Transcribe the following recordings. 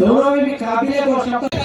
गौरव काबिलियत और शक्ति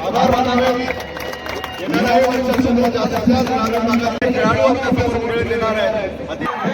आभार मानावे येणाऱ्या वर्षासमोर जास्तीत जास्त नागरिकांना खेळाडूंना आपल्याला वेळ देणार आहे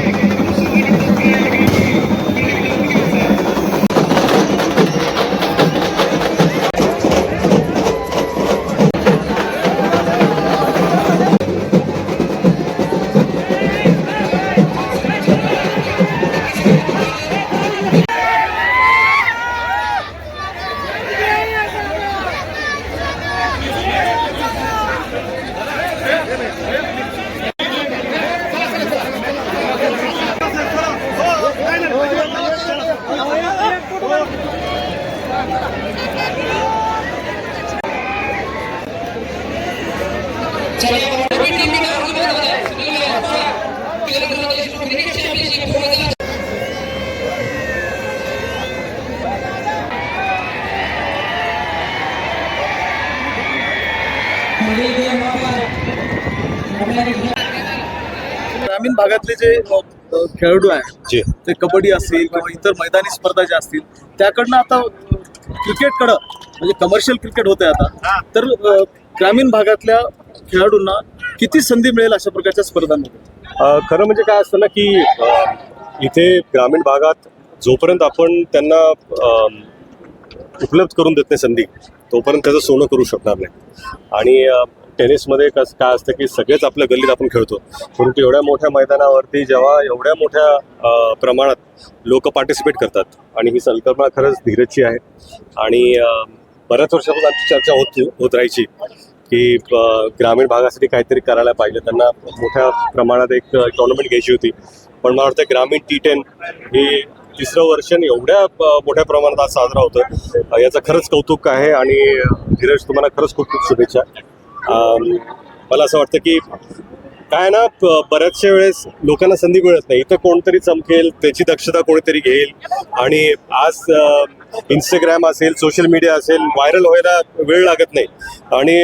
ग्रामीण भागातले जे खेळाडू आहेत ते कबड्डी असेल किंवा इतर मैदानी स्पर्धा ज्या असतील त्याकडनं आता क्रिकेटकडं म्हणजे कमर्शियल क्रिकेट होते आता तर ग्रामीण भागातल्या खेळाडूंना किती संधी मिळेल अशा प्रकारच्या स्पर्धांमध्ये? खरं म्हणजे काय असतं ना की इथे ग्रामीण भागात जोपर्यंत आपण त्यांना उपलब्ध करून देत नाही संधी तोपर्यंत त्याचं सोनं करू शकणार नाही. आणि टेनिसमध्ये कसं काय असतं की सगळेच आपल्या गल्लीत आपण खेळतो. परंतु एवढ्या मोठ्या मैदानावरती जेव्हा एवढ्या मोठ्या प्रमाणात लोक पार्टिसिपेट करतात आणि ही संकल्पना खरंच धीरजची आहे. आणि बऱ्याच वर्षापासून आमची चर्चा होत होत राहायची. की ग्रामीण भागासाठी काहीतरी करायला पाहिजे. त्यांना मोठ्या प्रमाणात एक टुर्नामेंट घ्यायची होती. पण मला वाटतं ग्रामीण टी टेन ही तिसरं वर्ष आणि एवढ्या मोठ्या प्रमाणात आज साजरा होतं याचं खरंच कौतुक आहे आणि धीरज तुम्हाला खरंच खूप खूप शुभेच्छा. मला असं वाटतं की काय ना बऱ्याचशा वेळेस लोकांना संधी मिळत नाही. इथं कोणतरी चमकेल त्याची दक्षता कोणीतरी घेईल. आणि आज इंस्टाग्राम असेल सोशल मीडिया असेल व्हायरल व्हायला वेळ लागत नाही. आणि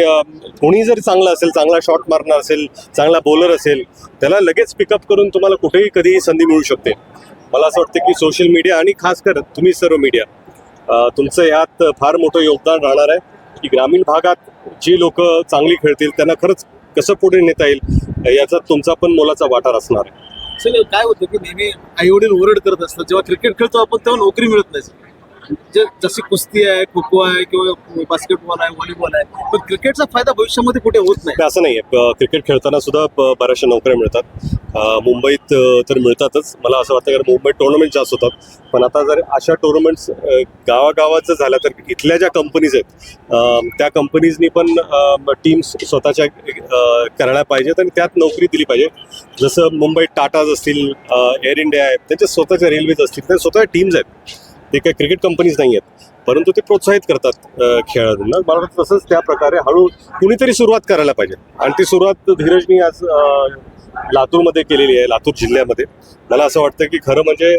कोणी जर चांगला असेल चांगला शॉट मारणार असेल चांगला बॉलर असेल त्याला लगेच पिकअप करून तुम्हाला कुठेही कधीही संधी मिळू शकते. मला असं वाटतं की सोशल मीडिया आणि खास कर तुम्ही सर्व मीडिया तुमचं ह्यात फार मोठं योगदान राहणार आहे की ग्रामीण भागात जी लोक चांगली खेळतील त्यांना खरंच कसं पुढे नेता येईल याचा तुमचा पण मोलाचा वाटा असणार आहे. सर काय होतं की नेहमी आई वडील ओरड करत असतात. जेव्हा क्रिकेट खेळतो आपण तेव्हा नोकरी मिळत नाही जे जशी कुस्ती आहे खो खो आहे किंवा बास्केटबॉल आहे व्हॉलीबॉल आहे पण क्रिकेटचा फायदा भविष्यामध्ये कुठे होत नाही. असं नाही आहे क्रिकेट खेळताना सुद्धा बऱ्याचशा नोकऱ्या मिळतात. मुंबईत तर मिळतातच. मला असं वाटतं कारण मुंबईत टुर्नामेंट जास्त होतात. पण आता जर अशा टुर्नामेंट्स गावागावात जर झाल्या तर इथल्या ज्या कंपनीज आहेत त्या कंपनीजनी पण टीम्स स्वतःच्या करायला पाहिजेत आणि त्यात नोकरी दिली पाहिजे. जसं मुंबईत टाटाज असतील एअर इंडिया आहे त्यांच्या स्वतःच्या रेल्वेज असतील त्या स्वतः टीम्स आहेत. ते काही क्रिकेट कंपनीज नाही आहेत परंतु ते प्रोत्साहित करतात खेळाडूंना. मला वाटतं तसंच त्या प्रकारे हळू कुणीतरी सुरुवात करायला पाहिजे. आणि ती सुरुवात धीरजनी आज लातूरमध्ये केलेली आहे लातूर जिल्ह्यामध्ये. मला असं वाटतं की खरं म्हणजे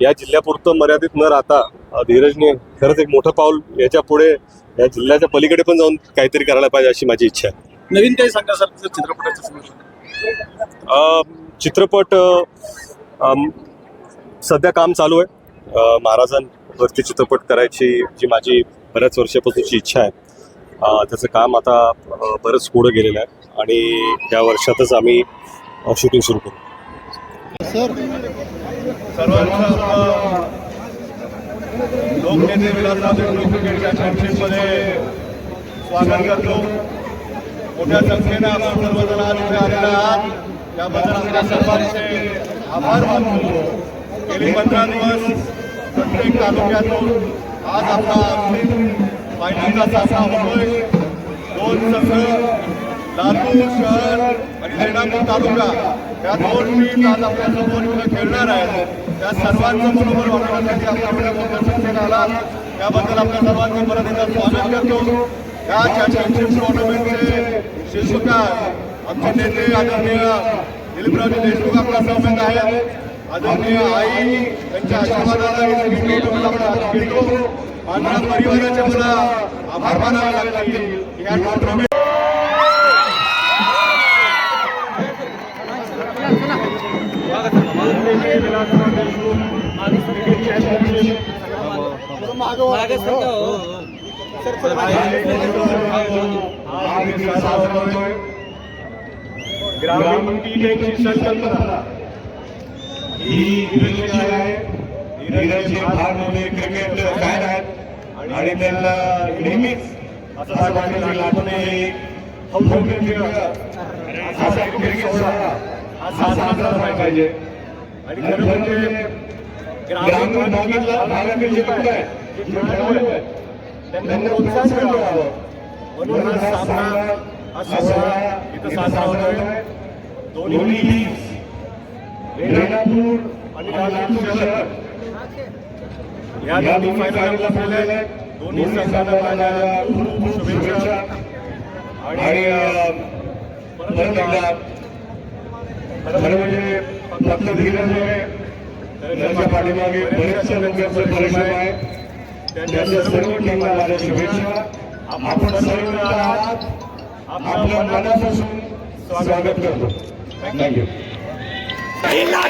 या जिल्ह्यापुरतं मर्यादित न राहता धीरजने खरंच एक मोठं पाऊल याच्यापुढे या जिल्ह्याच्या पलीकडे पण जाऊन काहीतरी करायला पाहिजे अशी माझी इच्छा आहे. नवीन काही सांगा सर जर चित्रपटाच्या संदर्भात? अ, चित्रपट सध्या काम चालू आहे. महाराजांवरती चित्रपट करायची जी माझी बऱ्याच वर्षापासूनची इच्छा आहे. त्याचं काम आता बरंच पुढं गेलेलं आहे. आणि या वर्षातच आम्ही शूटिंग सुरू करू. लोकनेते देशमुख क्रिकेटच्या चॅम्पियनशिपमध्ये स्वागत करतो. मोठ्या संख्येनं आपण सर्वजण आज इथे आलेला आहात. त्याबद्दल आपल्या सर्वांचे आभार मानतो. गेली पंधरा दिवस प्रत्येक तालुक्यातून आज आपला अंतिम फायनलचा सामना होतोय. दोन संघ लातूर शहर आणि रेणापूर तालुका या दोन टीम आज आपल्यासमोर खेळणार आहेत. त्या सर्वांचं बरोबर वाढवण्यासाठी आपण आपल्या मोठ्या संख्येने आलात त्याबद्दल आपल्या सर्वांचं परत एकदा स्वागत करतो. या चॅम्पियनशिप टुर्नामेंटचे शिल्पकार आमचे नेते आदरणीय दिलीपरावजी देशमुख आपला सहभाग आहेत आदरणीय आई त्यांच्या आशीर्वादाला ही सगळी टोपण मला आभार मानावे लागतील या टुर्नामेंट ग्रामीण टीमची संकल्पना ही नीरजची आहे. नीरजचे फार मोठे क्रिकेट फॅन आहेत. आणि त्यांना नेहमीच असा वाटतं आपण एक असा क्रिकेट सोहळा हा साजरा झाला पाहिजे. आणि खरं म्हणजे ग्रामीण भागातला भागातील जे लोक आहेत जे खेळाडू आहेत त्यांना प्रोत्साहन मिळावं. म्हणून हा सामना हा सोहळा इथं साजरा होतोय. दोन्ही रेणापूर आणि लातूर शहर. या दोन्ही पोहोचलेले आहेत. दोन्ही संघांना माझ्या खूप खूप शुभेच्छा. आणि परत एकदा खरं म्हणजे फक्त धीरज नव्हे तर त्याच्या पाठीमागे बरेचशा लोकांचं परिश्रम आहे. त्यांच्या सर्व टीमला माझ्या शुभेच्छा. आपण सर्व आहात आपल्या मनापासून स्वागत करतो. Thank you ¡La